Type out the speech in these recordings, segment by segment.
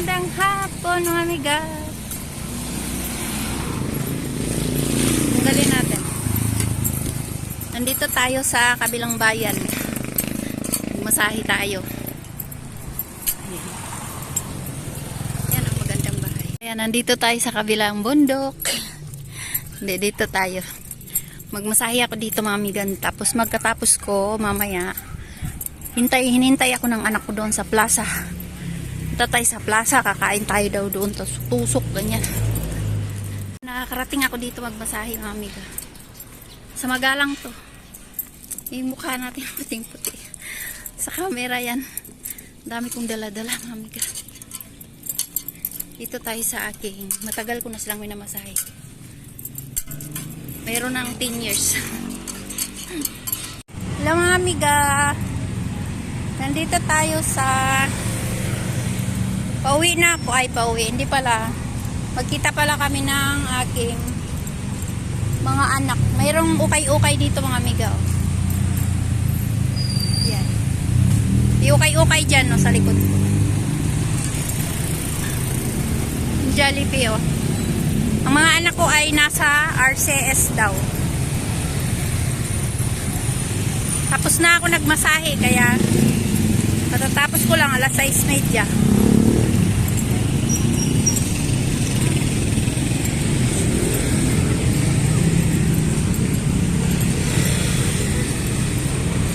Magandang hapon mga amiga. Tanggalin natin. Nandito tayo sa kabilang bayan. Masahe tayo. Ayan. Yan ang magandang bahay. Ayan, nandito tayo sa kabilang bundok. Hindi, dito tayo. Magmasahe ako dito mga amigan. Tapos magkatapos ko, mamaya, hintay, hinintay ako ng anak ko doon sa plaza. Punta tayo sa plaza, kakain tayo daw doon. Tapos tusok, ganyan. Nakakarating ako dito magmasahe mga amiga. Sa magalang to. Yung mukha natin puting-puti. Sa camera yan. Dami kong dala-dala mga amiga. Dito tayo sa aking. Matagal ko na silang minamasahe. Mayroon ng 10 years. Hello mga amiga. Nandito tayo sa Pauwi na ako. Ay, pauwi. Hindi pala. Magkita pala kami ng aking mga anak. Mayroong ukay-ukay dito mga amiga. Yan. Iukay-ukay dyan no, sa likod. Jollibee oh. Ang mga anak ko ay nasa RCS daw. Tapos na ako nagmasahe kaya matatapos ko lang alas 6.30.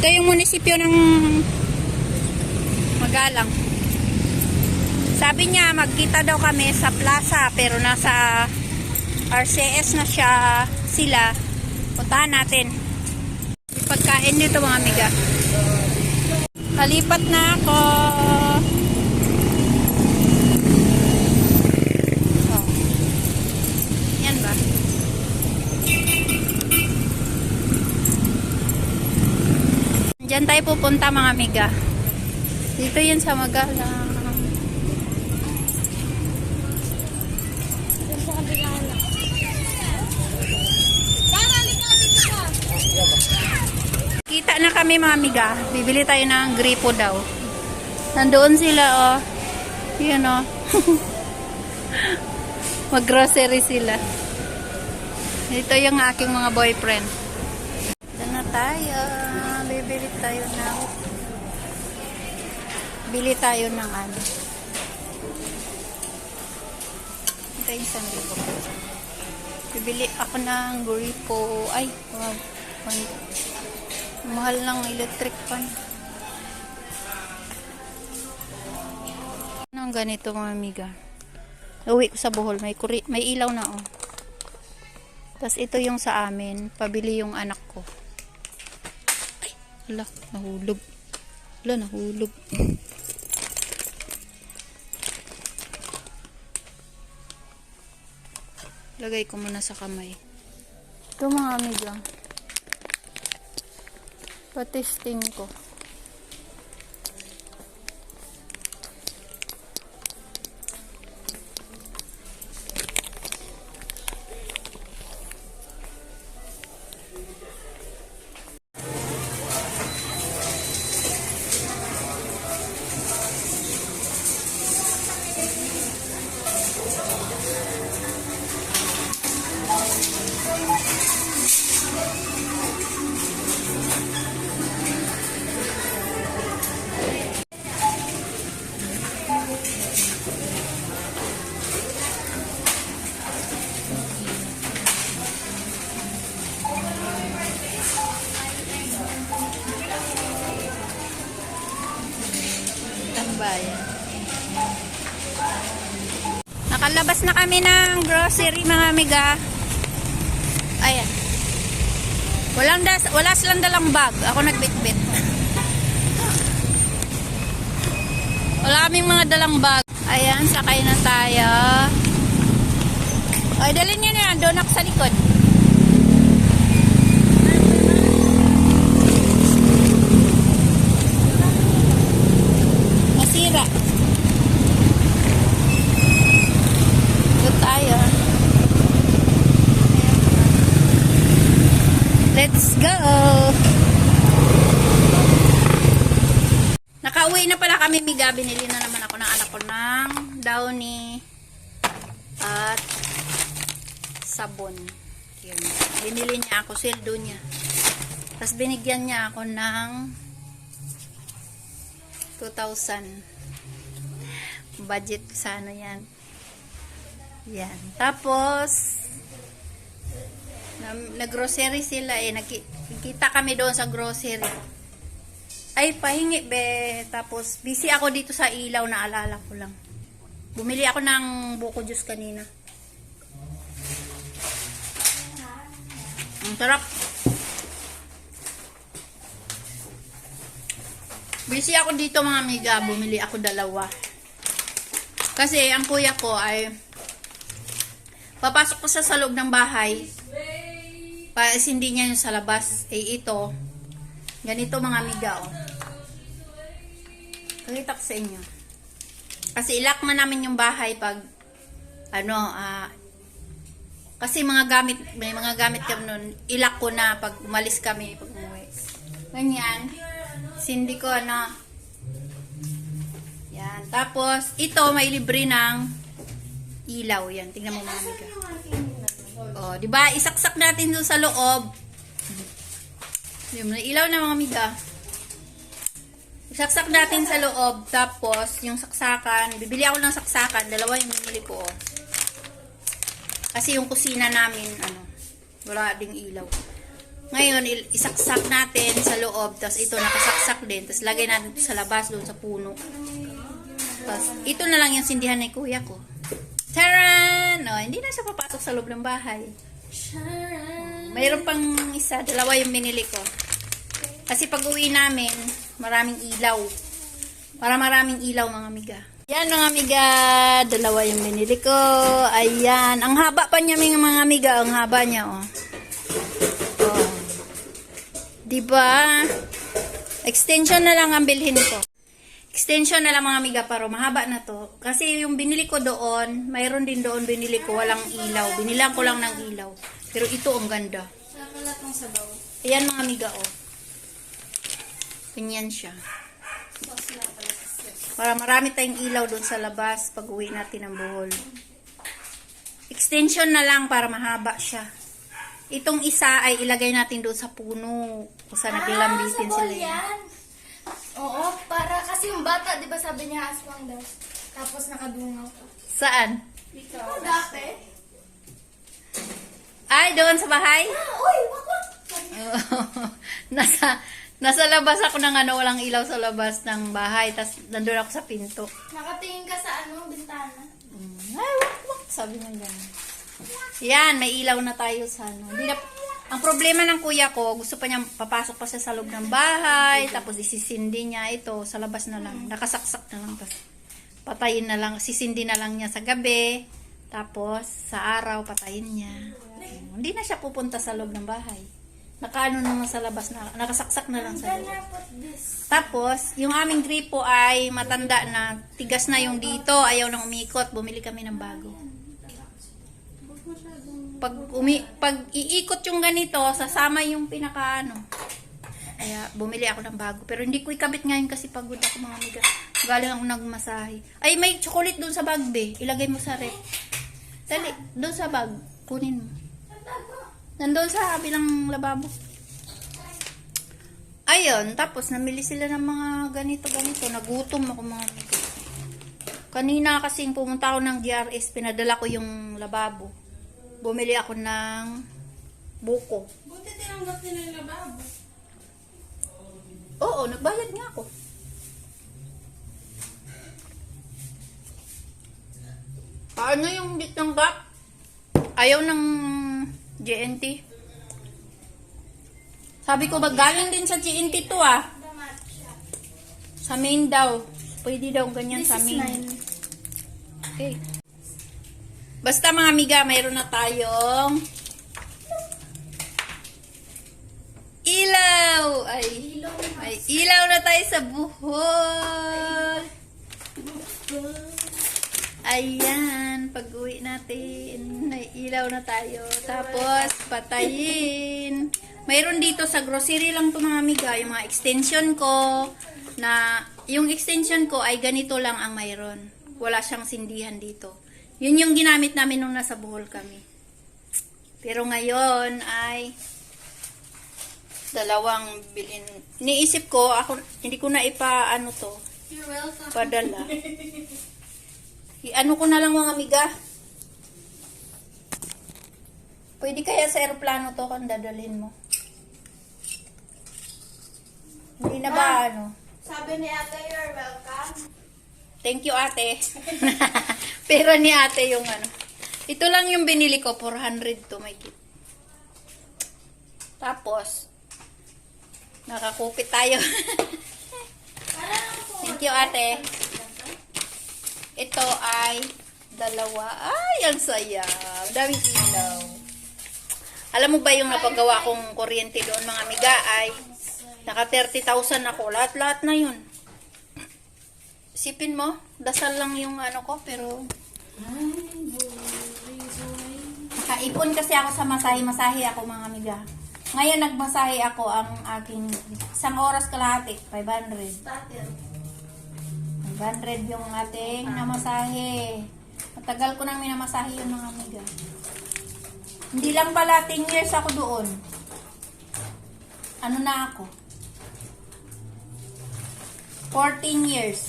Ito yung munisipyo ng Magalang. Sabi niya magkita daw kami sa plaza pero nasa RCS na siya sila. Puntahan natin. May pagkain dito mga amiga. Kalipat na ako. Oh. Yan ba? Diyan tayo pupunta mga amiga. Dito yun sa Magalang. Kita na kami mga amiga. Bibili tayo ng gripo daw. Nandoon sila oh. Yun oh. Mag-grocery sila. Ito yung aking mga boyfriend. Ito na tayo. Tayo ng Bili tayo ng ano. Ito yung isang. Bibili ako ng gripo. Ay, wow. Mahal ng electric fan. Ano ang ganito mga amiga? Uwi ko sa Bohol. May, kuri, may ilaw na oh. Tapos ito yung sa amin. Pabili yung anak ko. Ay, hala, nahulog. Hala, nahulog. Lagay ko muna sa kamay. Ito mga amiga. Patesting ko. Kami ng grocery mga amiga. Ayan. Walang das, wala silang dalang bag. Ako nagbitbit. Wala kaming mga dalang bag. Ayan, sakay na tayo. Ay, dalhin nyo na yan. Doon ako sa likod. Masira. Doon tayo. Let's go! Nakauwi na pala kami, Miga. Binili na naman ako ng anak ko ng downy, at sabon. Yun. Binili niya ako, sweldo niya. Tapos binigyan niya ako ng 2,000. Budget sa ano yan. Yan. Tapos, nag-grocery sila eh. Nagkita kami doon sa grocery. Ay, pahingi be. Tapos, busy ako dito sa ilaw, naalala ko lang. Bumili ako ng buko juice kanina. Ang sarap. Busy ako dito mga amiga. Bumili ako dalawa. Kasi ang kuya ko ay papasok ko sa sa loob ng bahay. Pa hindi niya yung sa labas. Eh ito, ganito mga amiga oh. Pakita ko sa inyo. Kasi ilak na namin yung bahay pag ano, ah kasi mga gamit, may mga gamit kami nun, ilak ko na pag umalis kami, pag umuwi. Ganyan. Sindi ko ano. Yan. Tapos, ito may libre ng ilaw. Yan. Tingnan mo mga amiga. Oh, di ba? Isaksak natin doon sa loob. Yung ilaw na mga amiga. Isaksak natin sa loob. Tapos, yung saksakan. Bibili ako ng saksakan. Dalawa yung binili ko. Oh. Kasi yung kusina namin, ano, wala ding ilaw. Ngayon, isaksak natin sa loob. Tapos ito, nakasaksak din. Tapos lagay natin sa labas, doon sa puno. Tapos, ito na lang yung sindihan ni kuya ko. Taran! No, hindi na siya papasok sa loob ng bahay. Mayroon pang isa, dalawa yung binili ko. Kasi pag uwi namin, maraming ilaw. Para maraming ilaw mga amiga. Yan mga amiga, dalawa yung binili ko. Ayan, ang haba pa niya mga mga amiga, ang haba niya oh. Oh. 'Di ba? Extension na lang ang bilhin ko. Extension na lang mga amiga para mahaba na to. Kasi yung binili ko doon, mayroon din doon binili ko walang ilaw. Binilang ko lang ng ilaw. Pero ito ang ganda. Ayan mga amiga oh. Ganyan siya. Para marami tayong ilaw doon sa labas pag uwi natin ng buhol. Extension na lang para mahaba siya. Itong isa ay ilagay natin doon sa puno. Kung saan naglalambitin Ah, sila. yan. Yan. Kasi yung bata, di ba sabi niya aswang daw. Tapos nakadungaw pa. Saan? Ikaw dati? Ay, doon sa bahay? Ah, uy, wako! nasa nasa labas ako ng ano, walang ilaw sa labas ng bahay. Tapos nandun ako sa pinto. Nakatingin ka sa ano, bintana. Mm, Ay, wak, wak, sabi niya gano'n. Yan, may ilaw na tayo sa ano. Hindi na, ang problema ng kuya ko, gusto pa niya papasok pa siya sa loob ng bahay, tapos isisindi niya ito sa labas na lang. Nakasaksak na lang. Tapos patayin na lang, sisindi na lang niya sa gabi. Tapos sa araw, patayin niya. Hindi na siya pupunta sa loob ng bahay. Nakaano naman sa labas na, nakasaksak na lang sa loob. Tapos, yung aming gripo ay matanda na, tigas na yung dito, ayaw nang umikot, bumili kami ng bago. Pag, umi, pag iikot yung ganito, sasama yung pinaka ano. Kaya bumili ako ng bago. Pero hindi ko ikabit ngayon kasi pagod ako mga amiga. Galing ako nagmasahe. Ay, may chocolate doon sa bag, be. Ilagay mo sa rep. Dali, doon sa bag. Kunin mo. Nandun sa kabilang lababo. Ayun, tapos namili sila ng mga ganito-ganito. Nagutom ako mga amiga. Kanina kasing pumunta ako ng GRS, pinadala ko yung lababo. Bumili ako ng buko. Buti tinanggap nila yung lababo. Oo, nagbayad nga ako. Paano yung ditanggap? Ayaw ng GNT. Sabi ko, ba galing din sa GNT to ah. Sa main daw. Pwede daw ganyan This sa main. Okay. Basta mga amiga, mayroon na tayong ilaw. Ay, ay ilaw na tayo sa buhol. Ayan, pag uwi natin, may ilaw na tayo. Tapos, patayin. Mayroon dito sa grocery lang to mga amiga, yung mga extension ko, na yung extension ko ay ganito lang ang mayroon. wala siyang sindihan dito. Yun yung ginamit namin nung nasa Bohol kami. Pero ngayon ay dalawang bilin. Niisip ko, ako, hindi ko na ipa, ano to, You're welcome. padala. Ano ko na lang mga amiga? Pwede kaya sa aeroplano to kung dadalhin mo? Hindi na ba Ah. ano? Sabi ni ate, you're welcome. Thank you ate. Pera ni ate yung ano. Ito lang yung binili ko, 400 to may kit. Tapos, nakakupit tayo. Thank you ate. Ito ay dalawa. Ay, ang saya. Daming ilaw. Alam mo ba yung napagawa kong kuryente doon mga amiga ay naka 30,000 ako. Lahat-lahat na yun. Sipin mo, dasal lang yung ano ko, pero nakaipon kasi ako sa masahe-masahe ako mga amiga. Ngayon nagmasahe ako ang aking isang oras kalahati, 500. 500 yung ating namasahe. Matagal ko nang minamasahe yun mga amiga. Hindi lang pala 10 years ako doon. Ano na ako? 14 years.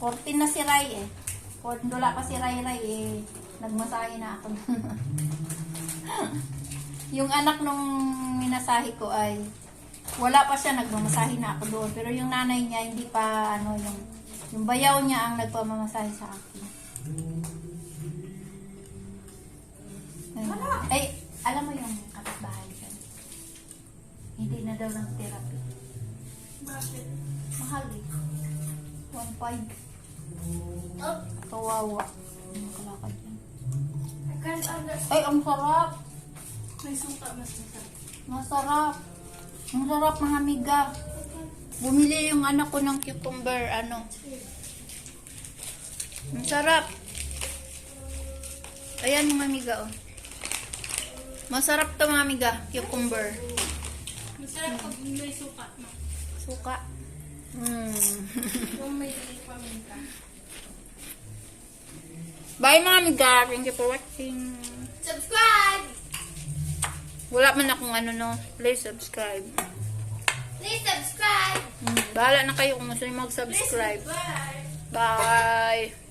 14 na si Ray eh. Kung wala pa si Ray Ray eh, nagmasahe na ako. yung anak nung minasahe ko ay wala pa siya nagmamasahe na ako doon. Pero yung nanay niya hindi pa ano yung yung bayaw niya ang nagpamamasahe sa akin. Ayun. Ay, alam mo yung kapitbahay ka? Hindi na daw ng therapy. Bakit? Mahal eh. 1.5. Kawawa. Ano kalakad yan? I can't understand. Ay, ang sarap. May suka mas masarap. Masarap. Ang sarap mga amiga. Bumili yung anak ko ng cucumber, ano. Ang sarap. Ayan mga amiga, oh. Masarap to mga amiga, cucumber. Masarap pag may suka. Suka. Mm. Yung may paminta. Bye mga amiga. Thank you for watching. Subscribe! Wala man akong ano no. Please subscribe. Please subscribe! Mm, bahala na kayo kung gusto Please mag-subscribe. subscribe! Bye.